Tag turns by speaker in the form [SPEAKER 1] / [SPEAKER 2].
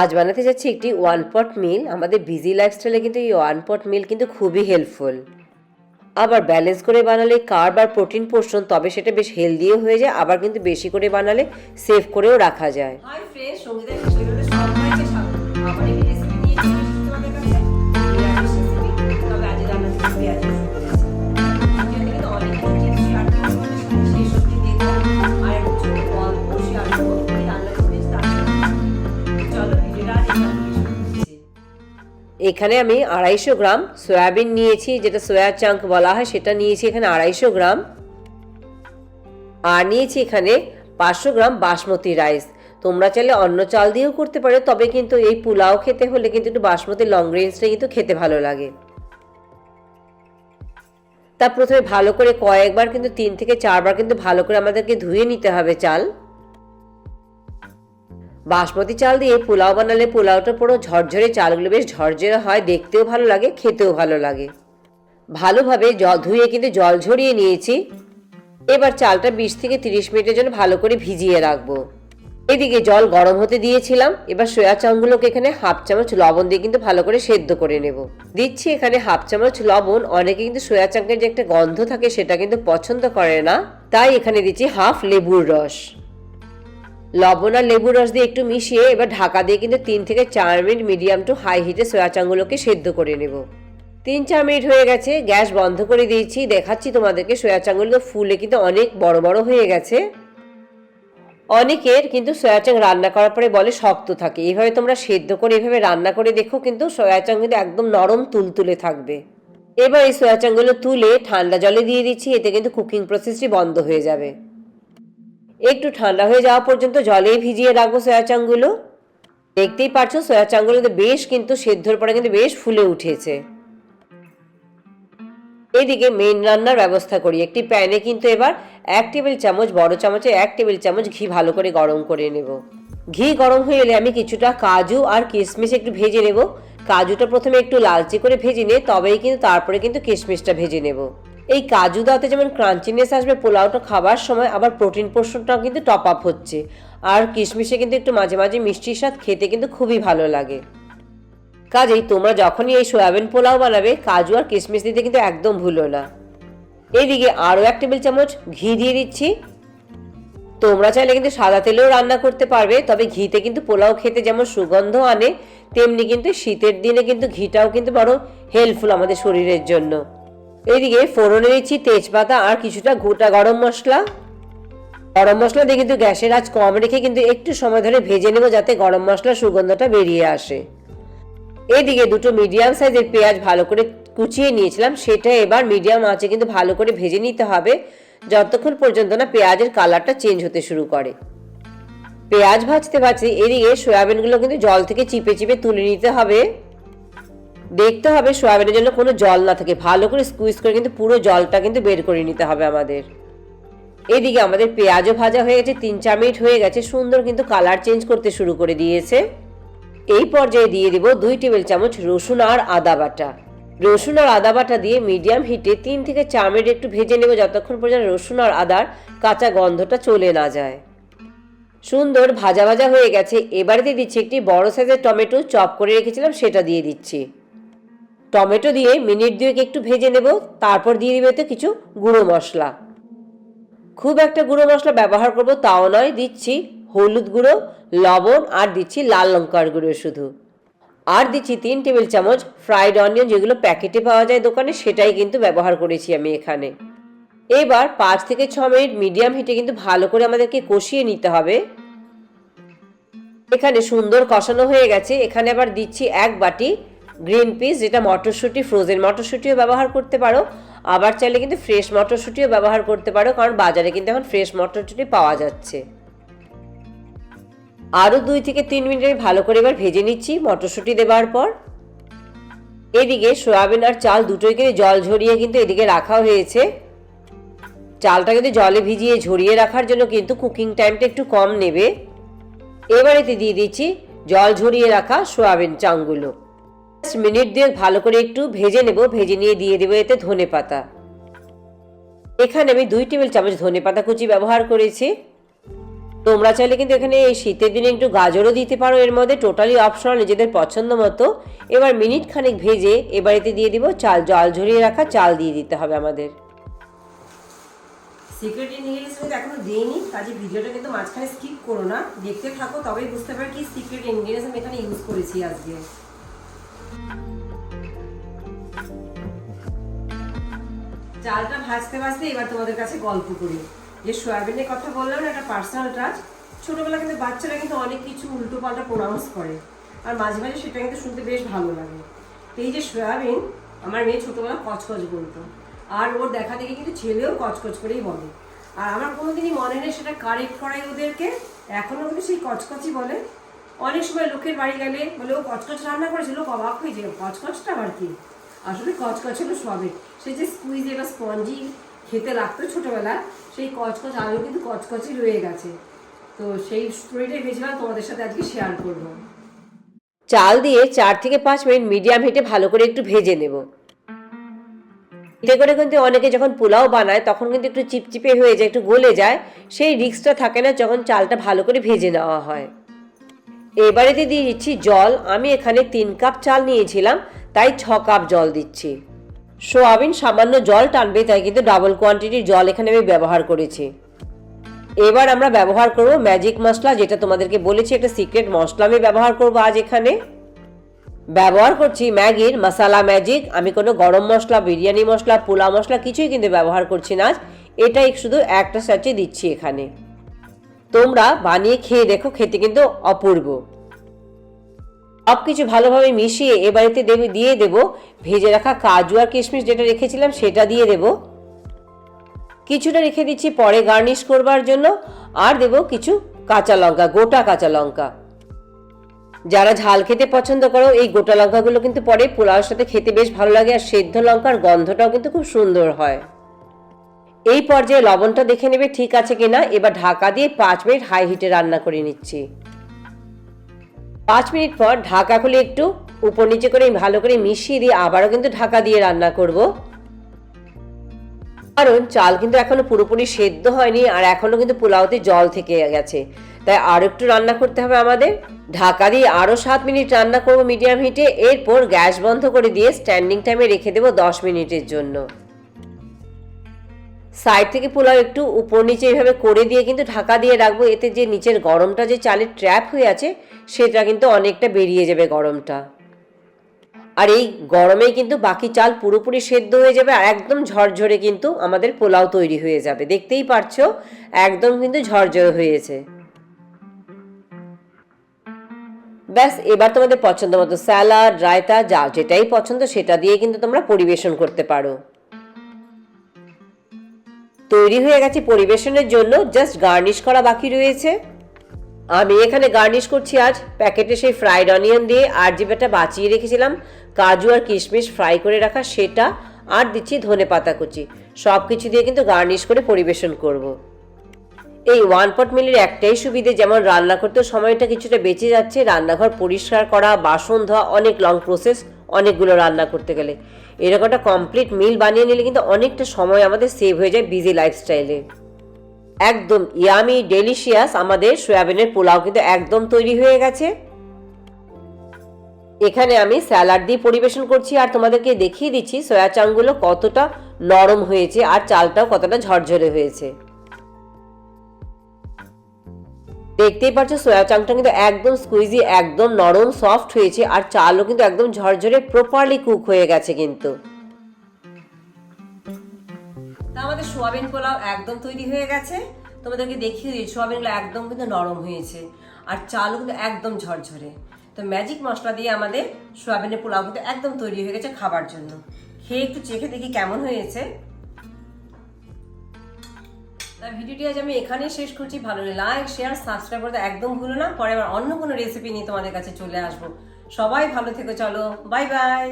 [SPEAKER 1] আজ বানাতে যাচ্ছি একটি ওয়ান পট মিল আমাদের বিজি লাইফস্টাইলে কিন্তু এই ওয়ান পট মিল কিন্তু খুবই হেল্পফুল আবার ব্যালেন্স করে বানালে কার্ব আর প্রোটিন পোষণ তবে সেটা বেশ হেলদিও হয়ে যায়, আবার কিন্তু বেশি করে বানালে সেভ করেও রাখা যায়। হাই ফ্রেন্ড সঙ্গীতা এখানে আমি আড়াইশো গ্রাম সয়াবিন নিয়েছি, যেটা সয়া চাঙ্ক বলা হয়, সেটা নিয়েছি এখানে আড়াইশো গ্রাম। আর নিয়েছি এখানে পাঁচশো গ্রাম বাসমতি রাইস। তোমরা চাইলে অন্য চাল দিয়েও করতে পারো, তবে কিন্তু এই পোলাও খেতে হলে কিন্তু একটু বাসমতি লং রেঞ্জটা কিন্তু খেতে ভালো লাগে। তা প্রথমে ভালো করে কয়েকবার কিন্তু, তিন থেকে চারবার কিন্তু ভালো করে আমাদেরকে ধুয়ে নিতে হবে চাল। বাসমতি চাল দিয়ে পোলাও বানালে পোলাওটা পুরো ঝরঝরে চালগুলো বেশ ঝরঝরে হয়, দেখতেও ভালো লাগে, খেতেও ভালো লাগে। ভালোভাবে জল ধুয়ে কিন্তু জল ঝরিয়ে নিয়েছি। এবার চালটা বিশ থেকে তিরিশ মিনিটের জন্য ভালো করে ভিজিয়ে রাখব। এদিকে জল গরম হতে দিয়েছিলাম, এবার সয়া চাংগুলোকে এখানে হাফ চামচ লবণ দিয়ে কিন্তু ভালো করে সেদ্ধ করে নেব। দিচ্ছি এখানে হাফ চামচ লবণ, অনেকে কিন্তু সয়া চাঙ্কের যে একটা গন্ধ থাকে সেটা কিন্তু পছন্দ করে না। তাই এখানে দিচ্ছি হাফ লেবুর রস। লবণ আর লেবুর রস দিয়ে একটু মিশিয়ে এবার ঢাকা দিয়ে কিন্তু তিন থেকে চার মিনিট মিডিয়াম টু হাই হিটে সয়া চাংগুলোকে সেদ্ধ করে নেব। তিন চার মিনিট হয়ে গেছে, গ্যাস বন্ধ করে দিয়েছি, দেখাচ্ছি তোমাদেরকে সয়া চাংগুলো ফুলে কিন্তু অনেক বড় বড় হয়ে গেছে। অনেকের কিন্তু সয়া চাং রান্না করার পরে বলে শক্ত থাকে, এইভাবে তোমরা সেদ্ধ করে এইভাবে রান্না করে দেখো কিন্তু সয়া চাং কিন্তু একদম নরম তুলতুলে থাকবে। এবার এই সয়া চাংগুলো তুলে ঠান্ডা জলে দিয়ে দিচ্ছি, এতে কিন্তু কুকিং প্রসেসটি বন্ধ হয়ে যাবে। একটু ঠান্ডা হয়ে যাওয়া পর্যন্ত জলেই ভিজিয়ে রাখব সয়া চাংগুলো দেখতেই পারছ সয়া চাংগুলো বেশ কিন্তু সেদ্ধর পরে কিন্তু বেশ ফুলে উঠেছে। এদিকে মেন রান্নার ব্যবস্থা করি। একটি প্যানে কিন্তু এবার এক টেবিল চামচ, বড় চামচে এক টেবিল চামচ ঘি ভালো করে গরম করে নেব। ঘি গরম হয়ে এলে আমি কিছুটা কাজু আর কিশমিশ একটু ভেজে নেব। কাজুটা প্রথমে একটু লালচে করে ভেজে নিয়ে তবেই কিন্তু তারপরে কিন্তু কিশমিশটা ভেজে নেব। এই কাজু দাওতে যেমন ক্রাঞ্চিনেস আসবে পোলাওটা খাবার সময় আবার প্রোটিন পোর্শনটাও কিন্তু টপ আপ হচ্ছে। আর কিশমিশে কিন্তু একটু মাঝে মাঝে মিষ্টির স্বাদ খেতে কিন্তু খুবই ভালো লাগে। কাজেই তোমরা যখনই এই সয়াবিন পোলাও বানাবে, কাজু আর কিশমিশ দিতে কিন্তু একদম ভুলো না। এদিকে আরও এক টেবিল চামচ ঘি দিয়ে দিচ্ছি। তোমরা চাইলে কিন্তু সাদা তেলেও রান্না করতে পারবে, তবে ঘিতে কিন্তু পোলাও খেতে যেমন সুগন্ধ আনে, তেমনি কিন্তু শীতের দিনে কিন্তু ঘিটাও কিন্তু বড় হেল্পফুল আমাদের শরীরের জন্য। এইদিকে ফোড়নে দিচ্ছি তেজপাতা আর কিছুটা গোটা গরম মশলা। গরম মশলা দিয়ে কিন্তু গ্যাসের আজ কম রেখে কিন্তু একটু সময় ধরে ভেজে নেব যাতে গরম মশলার সুগন্ধটা বেরিয়ে আসে। এদিকে দুটো মিডিয়াম সাইজের পেঁয়াজ ভালো করে কুচিয়ে নিয়েছিলাম, সেটা এবার মিডিয়াম আঁচে কিন্তু ভালো করে ভেজে নিতে হবে, যতক্ষণ পর্যন্ত না পেঁয়াজের কালারটা চেঞ্জ হতে শুরু করে। পেঁয়াজ ভাজতে ভাজতে এদিকে সয়াবিনগুলো কিন্তু জল থেকে চিপে চিপে তুলে নিতে হবে। দেখতে হবে সয়াবিনের জন্য, কোনো জল না থাকে। ভালো করে স্কুইজ করে কিন্তু পুরো জলটা কিন্তু বের করে নিতে হবে আমাদের। এদিকে আমাদের পেঁয়াজও ভাজা হয়ে গেছে, তিন চার মিনিট হয়ে গেছে, সুন্দর কিন্তু কালার চেঞ্জ করতে শুরু করে দিয়েছে। এই পর্যায়ে দিয়ে দিব দুই টেবিল চামচ রসুন আর আদা বাটা। রসুন আর আদা বাটা দিয়ে মিডিয়াম হিটে তিন থেকে চার মিনিট একটু ভেজে নেব, যতক্ষণ পর্যন্ত রসুন আর আদার কাঁচা গন্ধটা চলে না যায়। সুন্দর ভাজা ভাজা হয়ে গেছে। এবারে দিয়ে দিচ্ছি একটি বড় সাইজের টমেটো, চপ করে রেখেছিলাম, সেটা দিয়ে দিচ্ছি। টমেটো দিয়ে মিনিট দুয়েক একটু ভেজে নেব, তারপর দিয়ে দিবে তো কিছু গুঁড়ো মশলা। খুব একটা গুঁড়ো মশলা ব্যবহার করব তাও নয়, দিচ্ছি হলুদ গুঁড়ো, লবণ, আর দিচ্ছি লাল লঙ্কার গুঁড়ো শুধু। আর দিচ্ছি তিন টেবিল চামচ ফ্রাইড অনিয়ন যেগুলো প্যাকেটে পাওয়া যায় দোকানে, সেটাই কিন্তু ব্যবহার করেছি আমি এখানে। এবার পাঁচ থেকে ছ মিনিট মিডিয়াম হিটে কিন্তু ভালো করে আমাদেরকে কষিয়ে নিতে হবে। এখানে সুন্দর কষানো হয়ে গেছে, এখানে আবার দিচ্ছি এক বাটি গ্রিন পিস যেটা মটরশুঁটি ফ্রোজেন মটরশুঁটিও ব্যবহার করতে পারো। আবার চাইলে কিন্তু ফ্রেশ মটরশুঁটিও ব্যবহার করতে পারো, কারণ বাজারে কিন্তু এখন ফ্রেশ মটরশুঁটি পাওয়া যাচ্ছে। আরও দুই থেকে তিন মিনিট আমি ভালো করে এবার ভেজে নিচ্ছি মটরশুঁটি দেওয়ার পর। এদিকে সয়াবিন আর চাল দুটোই কিন্তু জল ঝরিয়ে কিন্তু এদিকে রাখা হয়েছে। চালটা কিন্তু জলে ভিজিয়ে ঝরিয়ে রাখার জন্য কিন্তু কুকিং টাইমটা একটু কম নেবে। এবারেতে দিয়ে দিচ্ছি জল ঝরিয়ে রাখা সয়াবিন চাংগুলো। মিনিট দিয়ে ভালো করে একটু ভেজে নেব, ভেজে নিয়ে দিয়ে দেবো এতে ধনে পাতা। এখানে আমি দুই টেবিল চামচ ধনে পাতা কুচি ব্যবহার করেছি। তোমরা চাইলে কিন্তু এখানে এই শীতের দিনে একটু গাজরও দিতে পারো, এর মধ্যে টোটালি অপশনাল নিজেদের পছন্দ মতো। এবার মিনিট খানেক ভেজে এবার এতে দিয়ে দিব চাল, জল ঝরিয়ে রাখা চাল দিয়ে দিতে হবে আমাদের। সিক্রেট ইনগ্রিডিয়েন্টস কিন্তু এখনও দিইনি, কাজে ভিডিওটা কিন্তু মাঝখানে স্কিপ করো না। দেখতে থাকো, তবেই বুঝতে পারো কি সিক্রেট ইনগ্রিডিয়েন্টস আমি এখানে ইউজ করেছি আজকে। চালটা ভাজতে ভাজতে এবার তোমাদের কাছে গল্প করি। যে সয়াবিনের কথা বললাম না একটা পার্সোনাল টাচ ছোটবেলা কিন্তু বাচ্চারা কিন্তু অনেক কিছু উল্টো পাল্টা প্রোনাউন্স করে। আর মাঝে মাঝে সেটা কিন্তু শুনতে বেশ ভালো লাগে। এই যে সয়াবিন, আমার মেয়ে ছোটবেলা কচকচ বলতো। আর ওর দেখা কিন্তু ছেলেও কচকচ করেই বলে। আর আমার কোনোদিনই মনে নেই সেটা কারেক্ট করাই ওদেরকে। এখনও কিন্তু সেই কচকচই বলে। অনেক সময় লোকের বাড়ি গেলে বলে, ও কচকচ রান্না করেছিল লোক অবাক হয়ে যায়, কচকচটা আবার কি? আসলে কচকচ হলো সবে। সেই যে স্কুইজে বা স্পঞ্জি খেতে লাগতো ছোটোবেলা সেই কচকচ আলু কিন্তু কচকচই রয়ে গেছে। তো সেই স্টোরিটাই ভেবেছিলাম তোমাদের সাথে আজকে শেয়ার করব। চাল দিয়ে চার থেকে পাঁচ মিনিট মিডিয়াম হিটে ভালো করে একটু ভেজে নেব। এতে করে কিন্তু অনেকে যখন পোলাও বানায়, তখন কিন্তু একটু চিপচিপে হয়ে যায়, একটু গলে যায়। সেই রিস্কটা থাকে না যখন চালটা ভালো করে ভেজে নেওয়া হয়। এবারেতে দিয়ে দিচ্ছি জল। আমি এখানে তিন কাপ চাল নিয়েছিলাম, তাই ছ কাপ জল দিচ্ছি। সোয়াবিন সামান্য জল টানবে, তাই কিন্তু ডাবল কোয়ান্টিটির জল এখানে আমি ব্যবহার করেছি। এবার আমরা ব্যবহার করব ম্যাজিক মশলা, যেটা তোমাদেরকে বলেছি, একটা সিক্রেট মশলা আমি ব্যবহার করব আজ এখানে। ব্যবহার করছি ম্যাগির মশালা ম্যাজিক আমি কোনো গরম মশলা, বিরিয়ানি মশলা পোলা মশলা কিছুই কিন্তু ব্যবহার করছি না আজ। এটাই শুধু একটা স্যাচে দিচ্ছি এখানে। তোমরা বানিয়ে খেয়ে দেখো, খেতে কিন্তু অপূর্ব। সব কিছু ভালোভাবে মিশিয়ে এ বাড়িতে দেবে দিয়ে দেব। ভেজে রাখা কাজু আর কিশমিশ যেটা রেখেছিলাম সেটা দিয়ে দেব। কিছুটা রেখে দিচ্ছি পরে গার্নিশ করবার জন্য। আর দেব কিছু কাঁচা লঙ্কা, গোটা কাঁচা লঙ্কা। যারা ঝাল খেতে পছন্দ করো, এই গোটা লঙ্কাগুলো কিন্তু পরে পোলাওর সাথে খেতে বেশ ভালো লাগে। আর সেদ্ধ লঙ্কার গন্ধটাও কিন্তু খুব সুন্দর হয়। এই পর্যায়ে লবণটা দেখে নেবে ঠিক আছে কিনা। এবার ঢাকা দিয়ে পাঁচ মিনিট হাই হিটে রান্না করে নিচ্ছি। পাঁচ মিনিট পর ঢাকা খুলে একটু উপর নিচে করে ভালো করে মিশিয়ে দিয়ে আবারও কিন্তু ঢাকা দিয়ে রান্না করব। কারণ চাল কিন্তু এখনও পুরোপুরি সেদ্ধ হয়নি আর এখনও কিন্তু পোলাওতে জল থেকে গেছে। তাই আর একটু রান্না করতে হবে আমাদের। ঢাকা দিয়ে আরও সাত মিনিট রান্না করব মিডিয়াম হিটে এরপর গ্যাস বন্ধ করে দিয়ে স্ট্যান্ডিং টাইমে রেখে দেবো দশ মিনিটের জন্য। সাইড থেকে পোলাও একটু উপর নিচে এইভাবে করে দিয়ে কিন্তু ঢাকা দিয়ে রাখব। এতে যে নিচের গরমটা, যে চালের ট্র্যাপ হয়ে আছে, সেটা কিন্তু অনেকটা বেরিয়ে যাবে গরমটা। আর এই গরমেই কিন্তু বাকি চাল পুরোপুরি সেদ্ধ হয়ে যাবে আর একদম ঝরঝরে কিন্তু আমাদের পোলাও তৈরি হয়ে যাবে। দেখতেই পারছ, একদম কিন্তু ঝরঝরে হয়েছে। ব্যাস, এবার তোমাদের পছন্দ মতো স্যালাড, রায়তা, যা যেটাই পছন্দ সেটা দিয়ে কিন্তু তোমরা পরিবেশন করতে পারো। তৈরি হয়ে গেছে পরিবেশনের জন্য জাস্ট গার্নিশ করা বাকি রয়েছে। আমি এখানে গার্নিশ করছি আজ। প্যাকেটে সেই ফ্রাইড অনিয়ন দিয়ে আর যেটা বাঁচিয়ে রেখেছিলাম। কাজু আর কিশমিশ ফ্রাই করে রাখা সেটা, আর দিচ্ছি ধনে পাতা কুচি। সব কিছু দিয়ে কিন্তু গার্নিশ করে পরিবেশন করব। এই ওয়ান পট মিলের একটাই সুবিধে, যেমন রান্না করতে সময়টা কিছুটা বেঁচে যাচ্ছে, রান্নাঘর পরিষ্কার করা, বাসন ধোয়া, অনেক লং প্রসেস অনেকগুলো রান্না করতে গেলে। এরকম একটা কমপ্লিট মিল বানিয়ে নিলে কিন্তু অনেকটা সময় আমাদের সেভ হয়ে যায় বিজি লাইফস্টাইলে একদম ইয়ামি ডেলিশিয়াস আমাদের সয়াবিনের পোলাও কিন্তু একদম তৈরি হয়ে গেছে। এখানে আমি স্যালাড দিয়ে পরিবেশন করছি আর তোমাদেরকে দেখিয়ে দিচ্ছি, সয়া চাংগুলো কতটা নরম হয়েছে আর চালটাও কতটা ঝরঝরে হয়েছে। দেখতেই পাচ্ছ সয়া চাংটা কিন্তু একদম স্কুইজি একদম নরম সফট হয়েছে আর চালও কিন্তু একদম ঝরঝরে প্রপারলি কুক হয়ে গেছে কিন্তু। আমাদের সোয়াবিন পোলাও একদম তৈরি হয়ে গেছে। তোমাদেরকে দেখিয়ে দিই, সোয়াবিনগুলো একদম কিন্তু নরম হয়েছে আর চালও কিন্তু একদম ঝরঝরে। তো ম্যাজিক মশলা দিয়ে আমাদের সোয়াবিনের পোলাও কিন্তু একদম তৈরি হয়ে গেছে খাবার জন্য। খেয়ে একটু চেখে দেখি কেমন হয়েছে। ভিডিওটি আজ আমি এখানেই শেষ করছি। ভালো লাইক শেয়ার সাবস্ক্রাইব করতে একদম ভুলো না। পরে আবার অন্য কোনো রেসিপি নিয়ে তোমাদের কাছে চলে আসব। সবাই ভালো থেকো, চলো। Bye bye